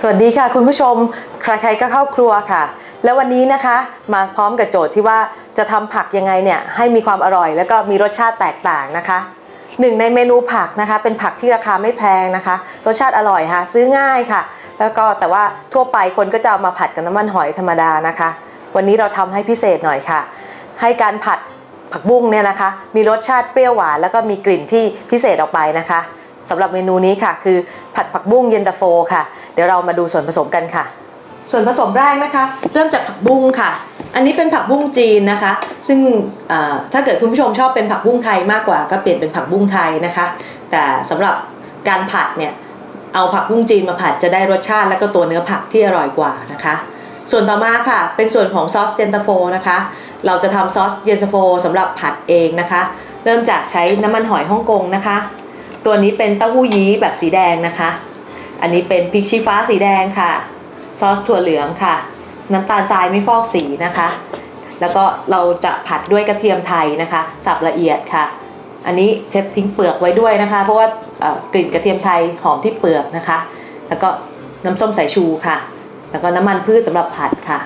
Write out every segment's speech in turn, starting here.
สวัสดีค่ะคุณผู้ชม ใครๆก็เข้าครัวค่ะ แล้ววันนี้นะคะมาพร้อมกับโจทย์ที่ว่าจะทำผักยังไงเนี่ยให้มีความอร่อย แล้วก็มีรสชาติแตกต่างนะคะหนึ่งในเมนูผักนะคะ เป็นผักที่ราคาไม่แพงนะคะ รสชาติอร่อยค่ะ ซื้อง่ายค่ะ แล้วก็แต่ว่าทั่วไปคนก็จะเอามาผัดกับน้ำมันหอยธรรมดานะคะ วันนี้เราทำให้พิเศษหน่อยค่ะ ให้การผัดผักบุ้งเนี่ยนะคะ มีรสชาติเปรี้ยวหวานแล้วก็มีกลิ่นที่พิเศษออกไปนะคะ สำหรับเมนูนี้ค่ะ คือผัดผักบุ้งเย็นตาโฟค่ะ เดี๋ยวเรามาดูส่วนผสมกันค่ะ ส่วนผสมแรกนะคะ เริ่มจากผักบุ้งค่ะ อันนี้เป็นผักบุ้งจีนนะคะ ซึ่งถ้าเกิดคุณผู้ชมชอบเป็นผักบุ้งไทยมากกว่าก็เปลี่ยนเป็นผักบุ้งไทยนะคะ แต่สำหรับการผัดเนี่ยเอาผักบุ้งจีนมาผัดจะได้รสชาติและก็ตัวเนื้อผักที่อร่อยกว่านะคะ ส่วนต่อมาค่ะ เป็นส่วนของซอสเย็นตาโฟนะคะ เราจะทำซอสเย็นตาโฟสำหรับผัดเองนะคะ เริ่มจากใช้น้ำมันหอยฮ่องกงนะคะ ตัวนี้เป็นเต้าหู้ยี้แบบสีแดงนะคะ อันนี้เป็นพริกชี้ฟ้าสีแดงค่ะ ซอสถั่วเหลืองค่ะ น้ำตาลทรายไม่ฟอกสีนะคะ แล้วก็เราจะผัดด้วยกระเทียมไทยนะคะ สับละเอียดค่ะ อันนี้เชฟทิ้งเปลือกไว้ด้วยนะคะ เพราะว่ากลิ่นกระเทียมไทยหอมที่เปลือกนะคะ แล้วก็น้ำส้มสายชูค่ะ แล้วก็น้ำมันพืชสำหรับผัดค่ะ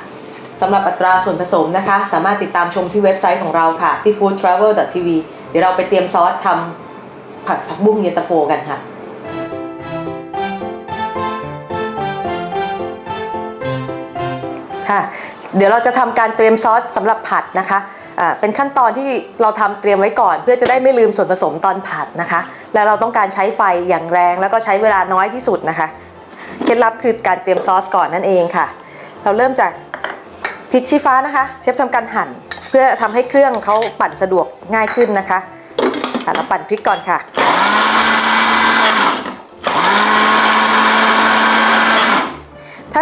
สำหรับอัตราส่วนผสมนะคะ สามารถติดตามชมที่เว็บไซต์ของเราค่ะ ที่ foodtravel.tv เดี๋ยวเราไปเตรียมซอสทำ ผัดผักบุ้งเย็นตาโฟกันค่ะค่ะ เดี๋ยวเราจะทำการเตรียมซอสสำหรับผัดนะคะเป็นขั้นตอนที่เราทำเตรียมไว้ก่อน เพื่อจะได้ไม่ลืมส่วนผสมตอนผัดนะคะ แล้วเราต้องการใช้ไฟอย่างแรงแล้วก็ใช้เวลาน้อยที่สุดนะคะ เคล็ดลับคือการเตรียมซอสก่อนนั่นเองค่ะ เราเริ่มจากพริกชี้ฟ้านะคะเชฟทำการหั่น เพื่อทำให้เครื่องเขาปั่นสะดวกง่ายขึ้นนะคะเราปั่นพริกก่อนค่ะ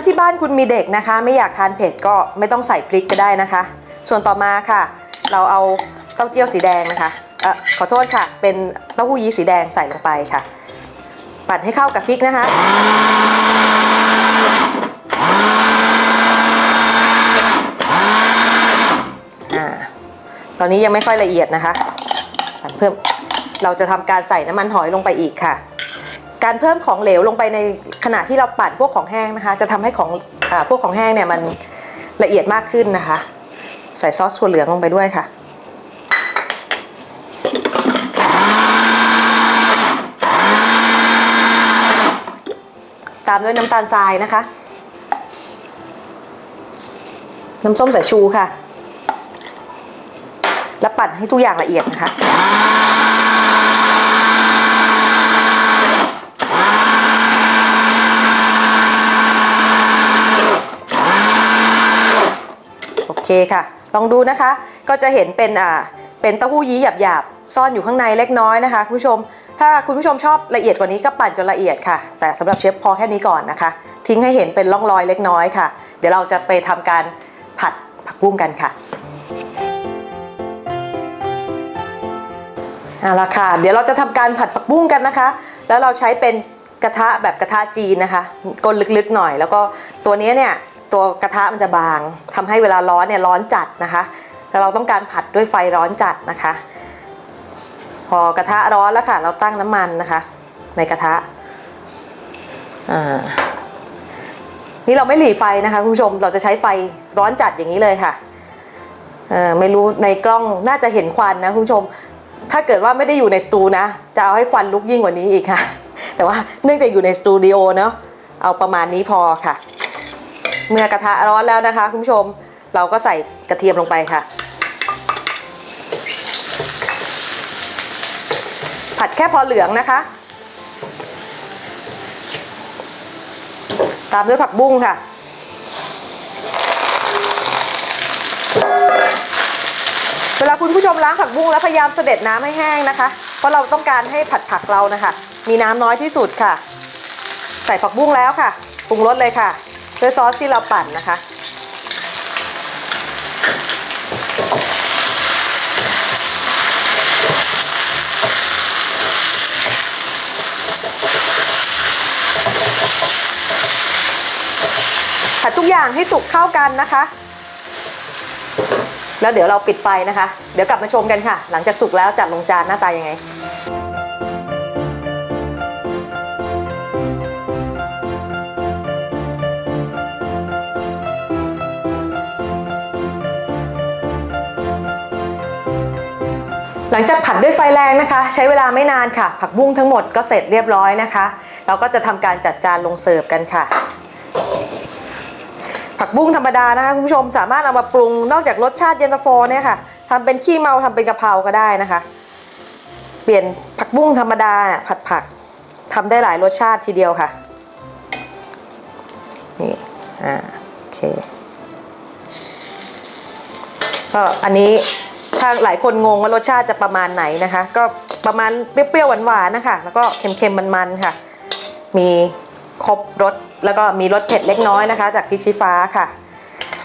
าที่บ้านคุณมีเด็กนะคะ ไม่อยากทานเผ็ดก็ไม่ต้องใส่พริกก็ได้นะคะ ส่วนต่อมาค่ะ เราเอาเต้าเจี้ยวสีแดงนะคะเออขอโทษค่ะ เป็นเต้าหู้ยี้สีแดงใส่ลงไปค่ะ ปั่นให้เข้ากับพริกนะคะตอนนี้ยังไม่ค่อยละเอียดนะคะ ปั่นเพิ่ม เราจะทำการใส่น้ำมันหอยลงไปอีกค่ะ การเพิ่มของเหลวลงไปในขณะที่เราปั่นพวกของแห้งนะคะ จะทำให้ของอพวกของแห้งเนี่ยมันละเอียดมากขึ้นนะคะ ใส่ซอสถั่วเหลืองลงไปด้วยค่ะ ตามด้วยน้ำตาลทรายนะคะ น้ำส้มสายชูค่ะ แล้วปั่นให้ทุกอย่างละเอียดนะคะ เคค่ะ ลองดูนะคะ ก็จะเห็นเป็นอ่าเป็นเต้าหู้ยี้หยาบๆ ซ่อนอยู่ข้างในเล็กน้อยนะคะคุณผู้ชม ถ้าคุณผู้ชมชอบละเอียดกว่านี้ก็ปั่นจนละเอียดค่ะ แต่สำหรับเชฟพอแค่นี้ก่อนนะคะ ทิ้งให้เห็นเป็นร่องรอยเล็กน้อยค่ะ เดี๋ยวเราจะไปทำการผัดผักบุ้งกันค่ะเอาละค่ะ เดี๋ยวเราจะทำการผัดผักบุ้งกันนะคะ แล้วเราใช้เป็นกระทะแบบกระทะจีนนะคะก้นลึกๆหน่อย แล้วก็ตัวนี้เนี่ย ตัวกระทะมันจะบางทำให้เวลาร้อนเนี่ยร้อนจัดนะคะแล้วเราต้องการผัดด้วยไฟร้อนจัดนะคะ พอกระทะร้อนแล้วค่ะ เราตั้งน้ำมันนะคะ ในกระทะนี่เราไม่หลีไฟนะคะคุณผู้ชมเราจะใช้ไฟร้อนจัดอย่างนี้เลยค่ะไม่รู้ในกล้องน่าจะเห็นควันนะคุณผู้ชม ถ้าเกิดว่าไม่ได้อยู่ในสตูนะ จะเอาให้ควันลุกยิ่งกว่านี้อีกค่ะ แต่ว่าเนื่องจากอยู่ในสตูดิโอเนาะเอาประมาณนี้พอค่ะ เมื่อกระทะร้อนแล้วนะคะคุณผู้ชม เราก็ใส่กระเทียมลงไปค่ะ ผัดแค่พอเหลืองนะคะ ตามด้วยผักบุ้งค่ะเวลาคุณผู้ชมล้างผักบุ้งแล้วพยายามเสด็จน้ำให้แห้งนะคะ เพราะเราต้องการให้ผัดผักเรานะคะ มีน้ำน้อยที่สุดค่ะ ใส่ผักบุ้งแล้วค่ะปรุงรสเลยค่ะ ด้วยซอสที่เราปั่นนะคะ ผัดทุกอย่างให้สุกเข้ากันนะคะ แล้วเดี๋ยวเราปิดไฟนะคะ เดี๋ยวกลับมาชมกันค่ะ หลังจากสุกแล้วจัดลงจานหน้าตายังไง หลังจากผัดด้วยไฟแรงนะคะ ใช้เวลาไม่นานค่ะ ผักบุ้งทั้งหมดก็เสร็จเรียบร้อยนะคะ เราก็จะทำการจัดจานลงเสิร์ฟกันค่ะ ผักบุ้งธรรมดานะคะคุณผู้ชมสามารถเอามาปรุงนอกจากรสชาติเย็นตาโฟเนี่ยค่ะทำเป็นขี้เมาทำเป็นกะเพราก็ได้นะคะ เปลี่ยนผักบุ้งธรรมดาเนี่ยผัดผักทำได้หลายรสชาติทีเดียวค่ะนี่อ่าโอเคก็อันนี้ ถ้าหลายคนงงว่ารสชาติจะประมาณไหนนะคะ ก็ประมาณเปรี้ยวๆหวานๆนะคะแล้วก็เค็มๆมันๆค่ะ มีครบรสแล้วก็มีรสเผ็ดเล็กน้อยนะคะ จากพริกชี้ฟ้าค่ะ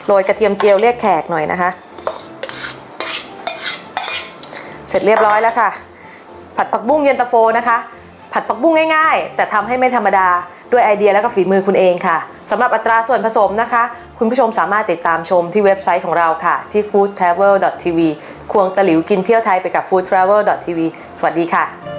โรยกระเทียมเจียวเรียกแขกหน่อยนะคะ เสร็จเรียบร้อยแล้วค่ะ ผัดผักบุ้งเย็นตาโฟนะคะ ผัดผักบุ้งง่ายๆ แต่ทำให้ไม่ธรรมดาด้วยไอเดียและก็ฝีมือคุณเองค่ะสำหรับอัตราส่วนผสมนะคะ คุณผู้ชมสามารถติดตามชมที่เว็บไซต์ของเราค่ะ ที่ foodtravel.tv ควงตะหลิวกินเที่ยวไทยไปกับ foodtravel.tv สวัสดีค่ะ